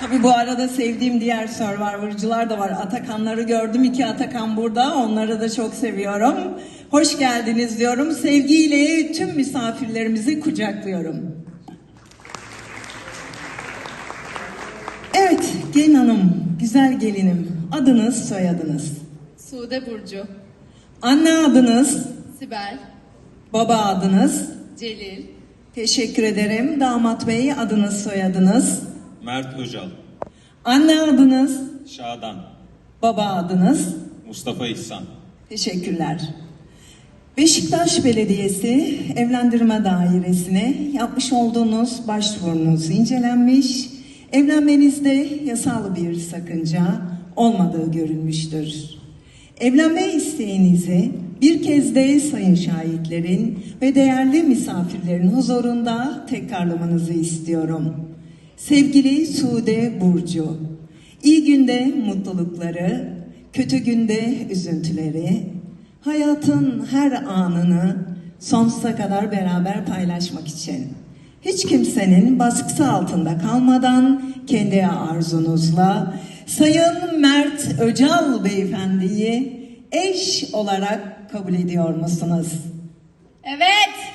Tabii bu arada sevdiğim diğer Survivor'cılar da var. Atakanları gördüm. iki Atakan burada. Onları da çok seviyorum. Hoş geldiniz diyorum. Sevgiyle tüm misafirlerimizi kucaklıyorum. Evet, gelin hanım, güzel gelinim. Adınız, soyadınız. Sude Burcu, Anne adınız, Sibel, baba adınız. Celil, Teşekkür ederim. Damat bey adınız, soyadınız. Mert Öcal, Anne adınız, Şadan, baba adınız. Mustafa İhsan. Teşekkürler. Beşiktaş Belediyesi Evlendirme Dairesi'ne yapmış olduğunuz başvurunuz incelenmiş. Evlenmenizde yasal bir sakınca olmadığı görülmüştür. Evlenme isteğinizi bir kez de sayın şahitlerin ve değerli misafirlerin huzurunda tekrarlamanızı istiyorum. Sevgili Sude Burcu, iyi günde mutlulukları, kötü günde üzüntüleri, hayatın her anını sonsuza kadar beraber paylaşmak için. Hiç kimsenin baskısı altında kalmadan kendi arzunuzla Sayın Mert Öcal Beyefendi'yi eş olarak kabul ediyor musunuz? Evet.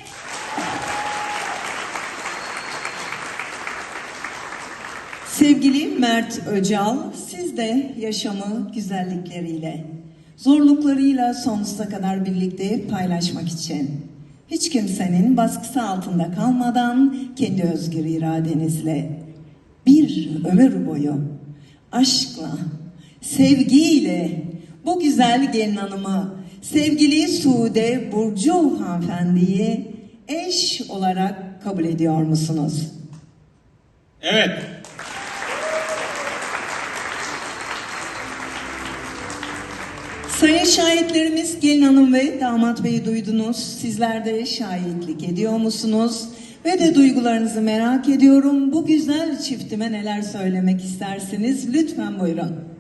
Sevgili Mert Öcal, siz de yaşamı güzellikleriyle, zorluklarıyla sonsuza kadar birlikte paylaşmak için, hiç kimsenin baskısı altında kalmadan kendi özgür iradenizle bir ömür boyu aşkla, sevgiyle bu güzel gelin hanımı, sevgili Sude Burcu hanımefendiyi eş olarak kabul ediyor musunuz? Evet, Sayın şahitlerimiz gelin hanım ve damat beyi duydunuz. Sizler de şahitlik ediyor musunuz? Ve de duygularınızı merak ediyorum. Bu güzel çiftime neler söylemek istersiniz? Lütfen buyurun.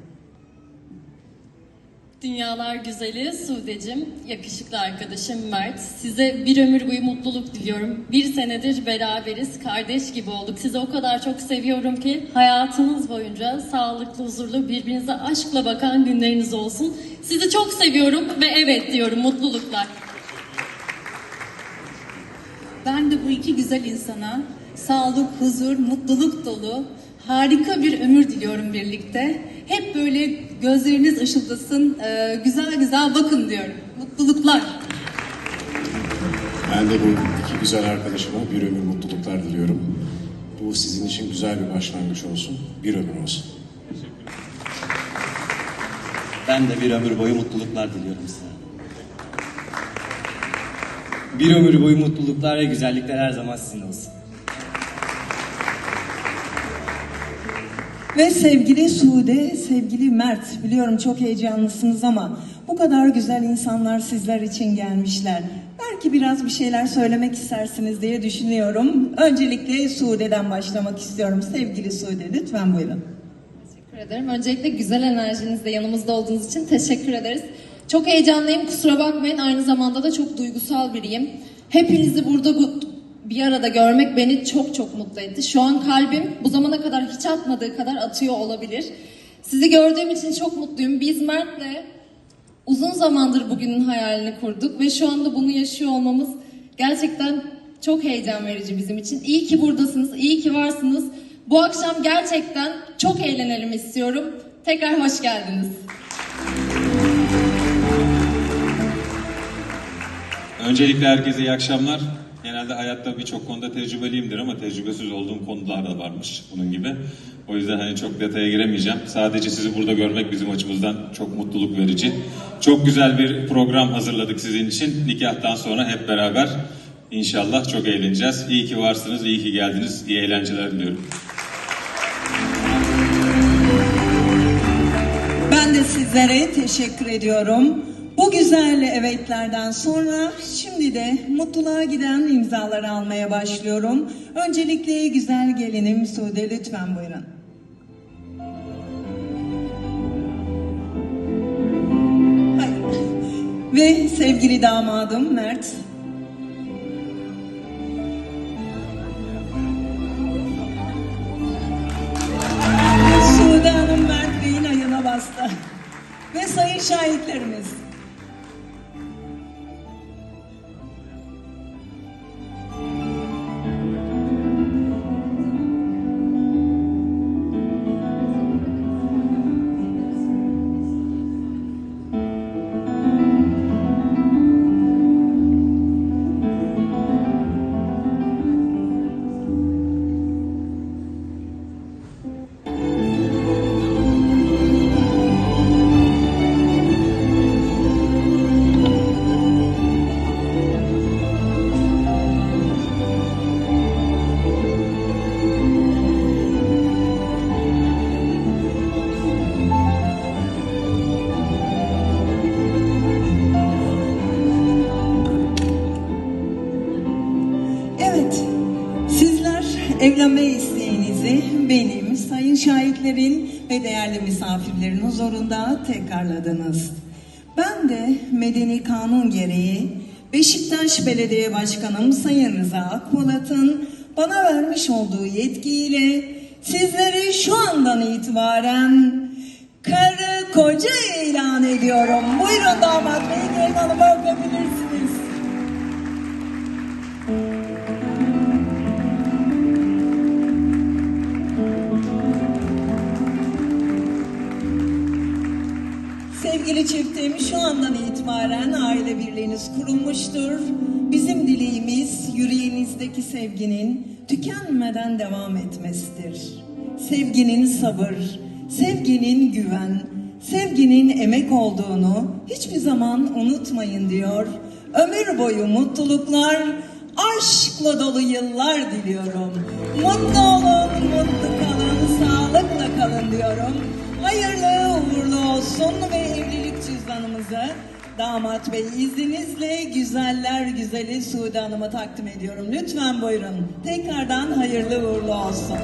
Dünyalar güzeli Sude'cim, yakışıklı arkadaşım Mert. Size bir ömür boyu mutluluk diliyorum. Bir senedir beraberiz, kardeş gibi olduk. Sizi o kadar çok seviyorum ki hayatınız boyunca sağlıklı, huzurlu, birbirinize aşkla bakan günleriniz olsun. Sizi çok seviyorum ve evet diyorum mutluluklar. Ben de bu iki güzel insana sağlık, huzur, mutluluk dolu harika bir ömür diliyorum birlikte. Hep böyle gözleriniz ışıldasın, e, güzel güzel bakın diyorum. Mutluluklar. Ben de bu iki güzel arkadaşıma bir ömür mutluluklar diliyorum. Bu sizin için güzel bir başlangıç olsun. Bir ömür olsun. Ben de bir ömür boyu mutluluklar diliyorum size. Bir ömür boyu mutluluklar ve güzellikler her zaman sizin olsun. Ve sevgili Sude, sevgili Mert, biliyorum çok heyecanlısınız ama bu kadar güzel insanlar sizler için gelmişler. Belki biraz bir şeyler söylemek istersiniz diye düşünüyorum. Öncelikle Sude'den başlamak istiyorum. Sevgili Sude, lütfen buyurun. Teşekkür ederim. Öncelikle güzel enerjinizle yanımızda olduğunuz için teşekkür ederiz. Çok heyecanlıyım, kusura bakmayın. Aynı zamanda da çok duygusal biriyim. Hepinizi burada bu, bir arada görmek beni çok çok mutlu etti. Şu an kalbim bu zamana kadar hiç atmadığı kadar atıyor olabilir. Sizi gördüğüm için çok mutluyum. Biz Mert'le uzun zamandır bugünün hayalini kurduk ve şu anda bunu yaşıyor olmamız gerçekten çok heyecan verici bizim için. İyi ki buradasınız, iyi ki varsınız. Bu akşam gerçekten çok eğlenelim istiyorum. Tekrar hoş geldiniz. öncelikle herkese iyi akşamlar. Genelde hayatta birçok konuda tecrübeliyimdir ama tecrübesiz olduğum konular da varmış bunun gibi. O yüzden hani çok detaya giremeyeceğim. Sadece sizi burada görmek bizim açımızdan çok mutluluk verici. Çok güzel bir program hazırladık sizin için. Nikahtan sonra hep beraber inşallah çok eğleneceğiz. İyi ki varsınız, iyi ki geldiniz. İyi eğlenceler diliyorum. Ben de sizlere teşekkür ediyorum. Bu güzel evetlerden sonra şimdi de mutluluğa giden imzaları almaya başlıyorum. Öncelikle güzel gelinim Sude lütfen buyurun. Ve sevgili damadım Mert. Sude Hanım Mert Bey'in ayına bastı. Ve sayın şahitlerimiz. Benim, sayın şahitlerin ve değerli misafirlerin huzurunda tekrarladınız. Ben de medeni kanun gereği Beşiktaş Belediye Başkanım Sayın Rıza Akpolat'ın bana vermiş olduğu yetkiyle sizleri şu andan itibaren karı koca ilan ediyorum. Buyurun damat bey, gelin hanıma öpebilirsiniz. Sevgili çiftim şu andan itibaren aile birliğiniz kurulmuştur. Bizim dileğimiz yüreğinizdeki sevginin tükenmeden devam etmesidir. Sevginin sabır, sevginin güven, sevginin emek olduğunu hiçbir zaman unutmayın diyor. Ömür boyu mutluluklar, aşkla dolu yıllar diliyorum. Mutlu olun, mutlu kalın, sağlıkla kalın diyorum sonlu ve evlilik cüzdanımızı damat bey izninizle güzeller güzeli Sude Hanım'a takdim ediyorum. Lütfen buyurun. Tekrardan hayırlı uğurlu olsun.